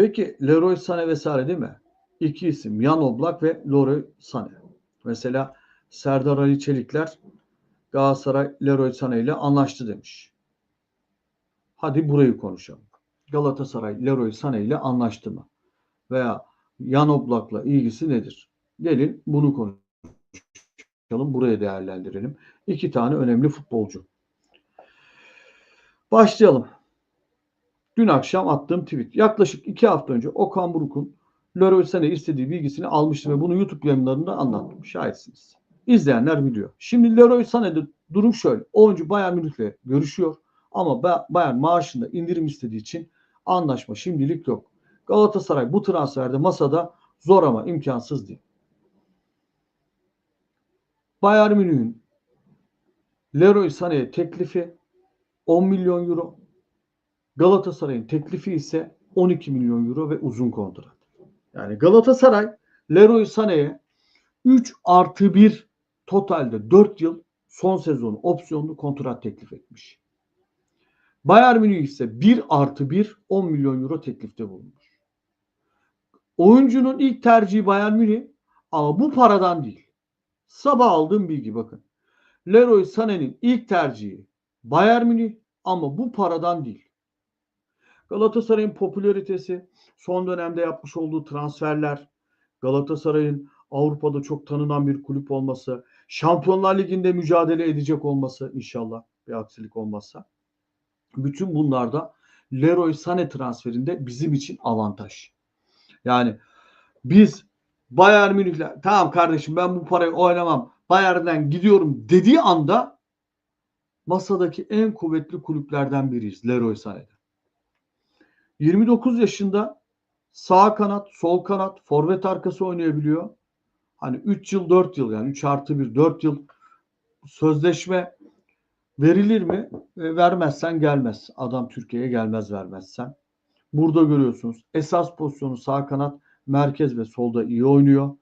Peki Leroy Sané vesaire değil mi? İki isim Jan Oblak ve Leroy Sané. Mesela Serdar Ali Çelikler Galatasaray Leroy Sané ile anlaştı demiş. Hadi burayı konuşalım. Galatasaray Leroy Sané ile anlaştı mı? Veya Jan Oblak'la ilgisi nedir? Gelin bunu konuşalım. Buraya değerlendirelim. İki tane önemli futbolcu. Başlayalım. Dün akşam attığım tweet. Yaklaşık iki hafta önce Okan Buruk'un Sané istediği bilgisini almıştım ve bunu YouTube yayınlarında anlattım. Şahitsiniz. İzleyenler biliyor. Şimdi Leroy Sané'de durum şöyle. Oyuncu Bayern Münih'le görüşüyor ama Bayern maaşında indirim istediği için anlaşma şimdilik yok. Galatasaray bu transferde masada zor ama imkansız değil. Bayern Münih'in Leroy Sané'ye teklifi 10 milyon euro. Galatasaray'ın teklifi ise 12 milyon euro ve uzun kontrat. Yani Galatasaray Leroy Sané'ye 3 artı 1 totalde 4 yıl son sezonu opsiyonlu kontrat teklif etmiş. Bayern Münih ise 1 artı 1 10 milyon euro teklifte bulunmuş. Oyuncunun ilk tercihi Bayern Münih ama bu paradan değil. Sabah aldığım bilgi bakın. Leroy Sané'nin ilk tercihi Bayern Münih ama bu paradan değil. Galatasaray'ın popülaritesi, son dönemde yapmış olduğu transferler, Galatasaray'ın Avrupa'da çok tanınan bir kulüp olması, Şampiyonlar Ligi'nde mücadele edecek olması inşallah bir aksilik olmazsa. Bütün bunlarda Leroy Sané transferinde bizim için avantaj. Yani biz Bayern Münih'le tamam kardeşim ben bu parayı oynamam Bayern'den gidiyorum dediği anda masadaki en kuvvetli kulüplerden biriyiz Leroy Sané'de. 29 yaşında sağ kanat, sol kanat, forvet arkası oynayabiliyor. Hani 3 yıl 4 yıl yani 3 artı 1 4 yıl sözleşme verilir mi? E, vermezsen gelmez. Adam Türkiye'ye gelmez vermezsen. Burada görüyorsunuz. Esas pozisyonu sağ kanat, merkez ve solda iyi oynuyor.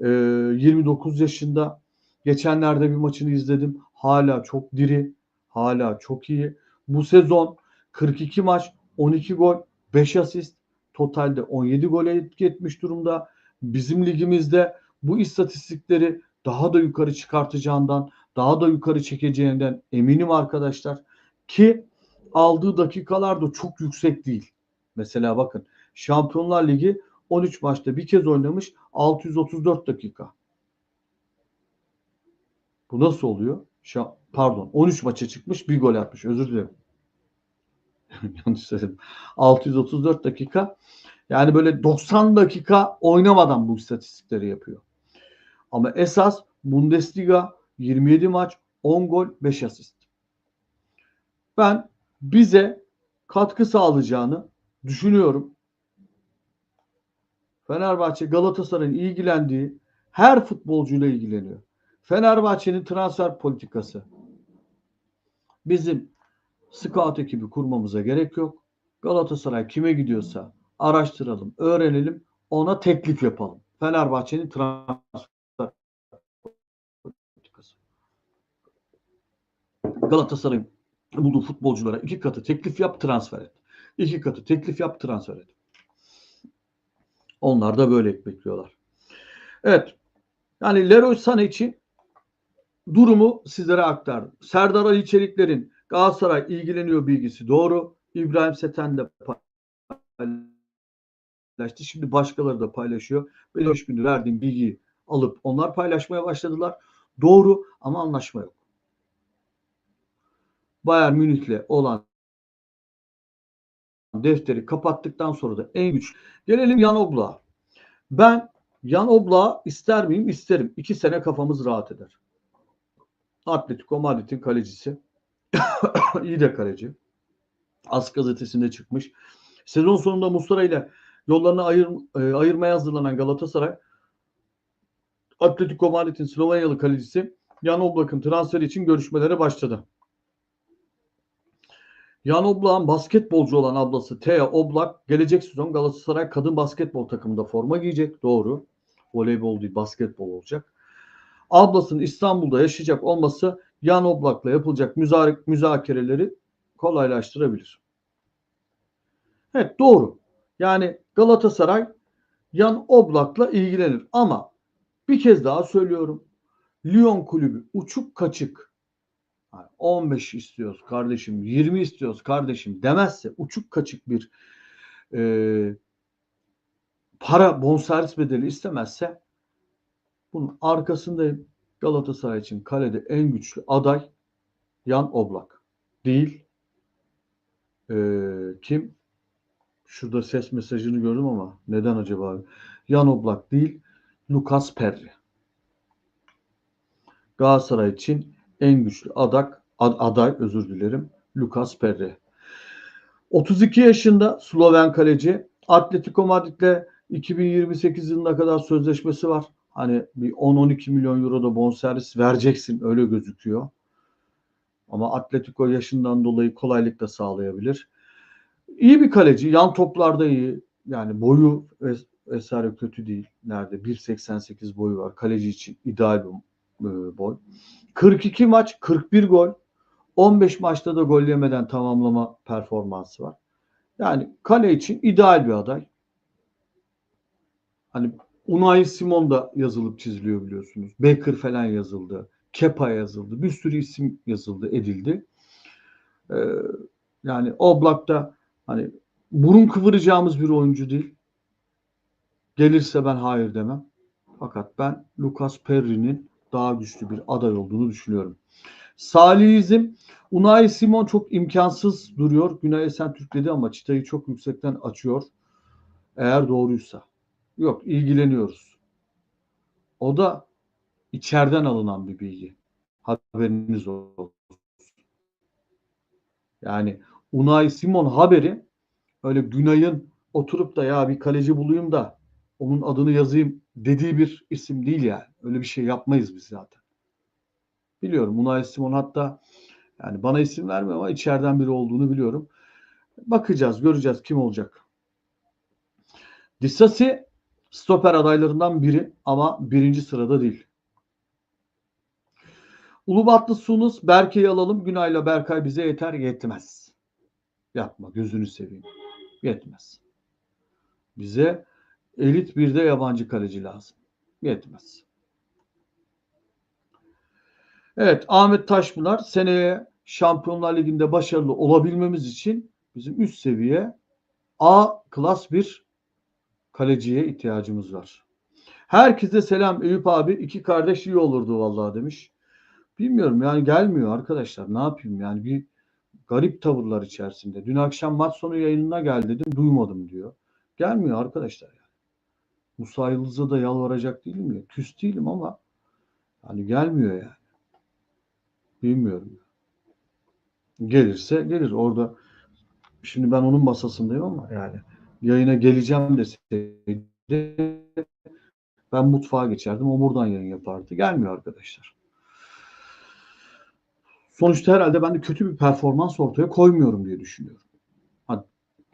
E, 29 yaşında. Geçenlerde bir maçını izledim. Hala çok diri. Hala çok iyi. Bu sezon 42 maç, 12 gol, 5 asist. Totalde 17 gole etki etmiş durumda. Bizim ligimizde bu istatistikleri daha da yukarı çıkartacağından, daha da yukarı çekeceğinden eminim arkadaşlar. Ki aldığı dakikalar da çok yüksek değil. Mesela bakın Şampiyonlar Ligi 13 maçta bir kez oynamış 634 dakika. Bu nasıl oluyor? Şa pardon 13 maça çıkmış bir gol atmış. Özür dilerim. Yanlış söyledim. 634 dakika. Yani böyle 90 dakika oynamadan bu istatistikleri yapıyor. Ama esas Bundesliga 27 maç 10 gol 5 asist. Ben bize katkı sağlayacağını düşünüyorum. Fenerbahçe Galatasaray'ın ilgilendiği her futbolcuyla ilgileniyor. Fenerbahçe'nin transfer politikası. Bizim scout ekibi kurmamıza gerek yok. Galatasaray kime gidiyorsa araştıralım, öğrenelim, ona teklif yapalım. Fenerbahçe'nin transfer politikası. Galatasaray'ın bulduğu futbolculara iki katı teklif yap, transfer et. İki katı teklif yap, transfer et. Onlar da böyle bekliyorlar. Evet. Yani Leroy Sané için durumu sizlere aktardım. Serdar Ali Çelikler'in Galatasaray ilgileniyor bilgisi doğru. İbrahim Seten de paylaştı. Şimdi başkaları da paylaşıyor. Ben 5 gündür verdiğim bilgiyi alıp onlar paylaşmaya başladılar. Doğru ama anlaşma yok. Bayern Münih'le olan defteri kapattıktan sonra da en güç. Gelelim Yan Oblak'a. Ben Yan Oblak'ı ister miyim? İsterim. İki sene kafamız rahat eder. Atletico Madrid'in kalecisi. İyi de kaleci. As gazetesinde çıkmış. Sezon sonunda Mustara ile yollarını ayır, e, ayırmaya hazırlanan Galatasaray Atletico Madrid'in Slovenyalı kalecisi Jan Oblak'ın transferi için görüşmelere başladı. Jan Oblak'ın basketbolcu olan ablası Thea Oblak gelecek sezon Galatasaray kadın basketbol takımında forma giyecek. Doğru. Voleybol değil basketbol olacak. Ablasının İstanbul'da yaşayacak olması Jan Oblak'la yapılacak müzakereleri kolaylaştırabilir. Evet doğru. Yani Galatasaray Yan Oblak'la ilgilenir. Ama bir kez daha söylüyorum. Lyon kulübü uçuk kaçık 15 istiyoruz kardeşim, 20 istiyoruz kardeşim demezse uçuk kaçık bir e, para bonservis bedeli istemezse bunun arkasındayım. Galatasaray için kalede en güçlü aday Yan Oblak. Değil. Ee, kim? Şurada ses mesajını gördüm ama neden acaba? Yan Oblak değil. Lucas Perry. Galatasaray için en güçlü adak, ad, aday özür dilerim. Lucas Perry. 32 yaşında Sloven kaleci. Atletico Madrid'le 2028 yılına kadar sözleşmesi var. Hani bir 10-12 milyon euro da bonservis vereceksin öyle gözüküyor. Ama Atletico yaşından dolayı kolaylıkla sağlayabilir. İyi bir kaleci. Yan toplarda iyi. Yani boyu vesaire kötü değil. Nerede? 1.88 boyu var. Kaleci için ideal bir e, boy. 42 maç, 41 gol. 15 maçta da gol yemeden tamamlama performansı var. Yani kale için ideal bir aday. Hani Unai Simon da yazılıp çiziliyor biliyorsunuz. Baker falan yazıldı. Kepa yazıldı. Bir sürü isim yazıldı, edildi. Ee, yani Oblak'ta hani burun kıvıracağımız bir oyuncu değil. Gelirse ben hayır demem. Fakat ben Lucas Perry'nin daha güçlü bir aday olduğunu düşünüyorum. Salihizm Unai Simon çok imkansız duruyor. Günay Esen Türk dedi ama çıtayı çok yüksekten açıyor. Eğer doğruysa. Yok ilgileniyoruz. O da içeriden alınan bir bilgi. Haberiniz olsun. Yani Unai Simon haberi öyle Günay'ın oturup da ya bir kaleci bulayım da onun adını yazayım dediği bir isim değil yani. Öyle bir şey yapmayız biz zaten. Biliyorum Unai Simon hatta yani bana isim vermiyor ama içeriden biri olduğunu biliyorum. Bakacağız, göreceğiz kim olacak. Disasi stoper adaylarından biri ama birinci sırada değil. Ulubatlı Sunus Berke'yi alalım. Günay'la Berkay bize yeter yetmez. Yapma gözünü seveyim. Yetmez. Bize elit bir de yabancı kaleci lazım. Yetmez. Evet Ahmet Taşpınar seneye Şampiyonlar Ligi'nde başarılı olabilmemiz için bizim üst seviye A klas bir kaleciye ihtiyacımız var. Herkese selam Eyüp abi. iki kardeş iyi olurdu vallahi demiş. Bilmiyorum yani gelmiyor arkadaşlar. Ne yapayım yani bir garip tavırlar içerisinde. Dün akşam maç sonu yayınına gel dedim. Duymadım diyor. Gelmiyor arkadaşlar yani. Musa Yıldız'a da yalvaracak değilim ya. Küs değilim ama hani gelmiyor yani. Bilmiyorum. Gelirse gelir. Orada şimdi ben onun masasındayım ama yani yayına geleceğim deseydi ben mutfağa geçerdim. O buradan yayın yapardı. Gelmiyor arkadaşlar. Sonuçta herhalde ben de kötü bir performans ortaya koymuyorum diye düşünüyorum.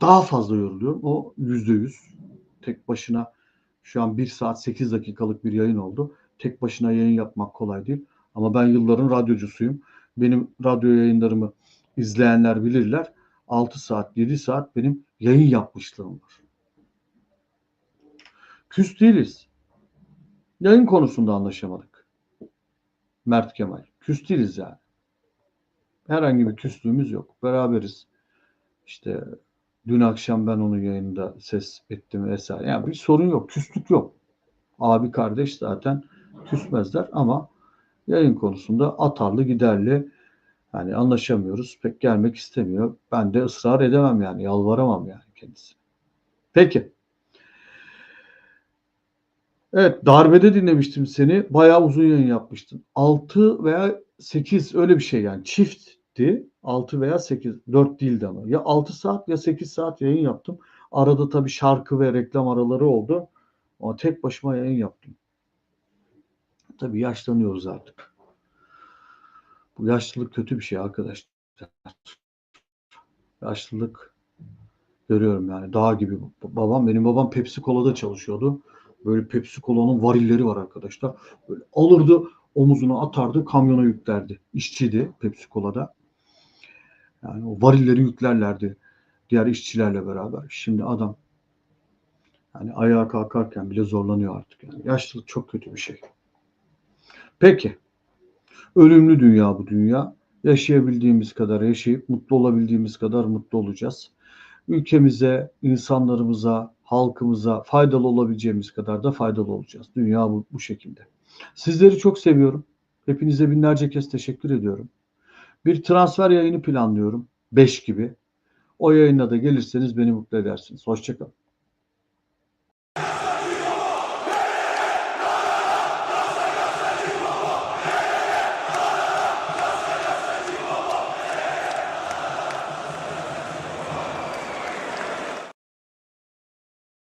Daha fazla yoruluyorum. O yüzde yüz. Tek başına şu an bir saat sekiz dakikalık bir yayın oldu. Tek başına yayın yapmak kolay değil. Ama ben yılların radyocusuyum. Benim radyo yayınlarımı izleyenler bilirler. 6 saat, 7 saat benim yayın yapmışlığım var. Küs değiliz. Yayın konusunda anlaşamadık. Mert Kemal. Küs değiliz yani. Herhangi bir küslüğümüz yok. Beraberiz. İşte dün akşam ben onu yayında ses ettim vesaire. Yani bir sorun yok. Küslük yok. Abi kardeş zaten küsmezler ama yayın konusunda atarlı giderli yani anlaşamıyoruz. Pek gelmek istemiyor. Ben de ısrar edemem yani. Yalvaramam yani kendisi. Peki. Evet darbede dinlemiştim seni. Bayağı uzun yayın yapmıştın. 6 veya 8 öyle bir şey yani çiftti. 6 veya 8 4 değildi ama. Ya 6 saat ya 8 saat yayın yaptım. Arada tabii şarkı ve reklam araları oldu. Ama tek başıma yayın yaptım. Tabii yaşlanıyoruz artık. Bu yaşlılık kötü bir şey arkadaşlar. Yaşlılık görüyorum yani dağ gibi. Babam benim babam Pepsi Cola'da çalışıyordu. Böyle Pepsi Cola'nın varilleri var arkadaşlar. Böyle alırdı omuzuna atardı kamyona yüklerdi. İşçiydi Pepsi Cola'da. Yani o varilleri yüklerlerdi diğer işçilerle beraber. Şimdi adam Yani ayağa kalkarken bile zorlanıyor artık. Yani yaşlılık çok kötü bir şey. Peki. Ölümlü dünya bu dünya. Yaşayabildiğimiz kadar yaşayıp mutlu olabildiğimiz kadar mutlu olacağız. Ülkemize, insanlarımıza, halkımıza faydalı olabileceğimiz kadar da faydalı olacağız. Dünya bu, bu şekilde. Sizleri çok seviyorum. Hepinize binlerce kez teşekkür ediyorum. Bir transfer yayını planlıyorum. 5 gibi. O yayına da gelirseniz beni mutlu edersiniz. Hoşçakalın.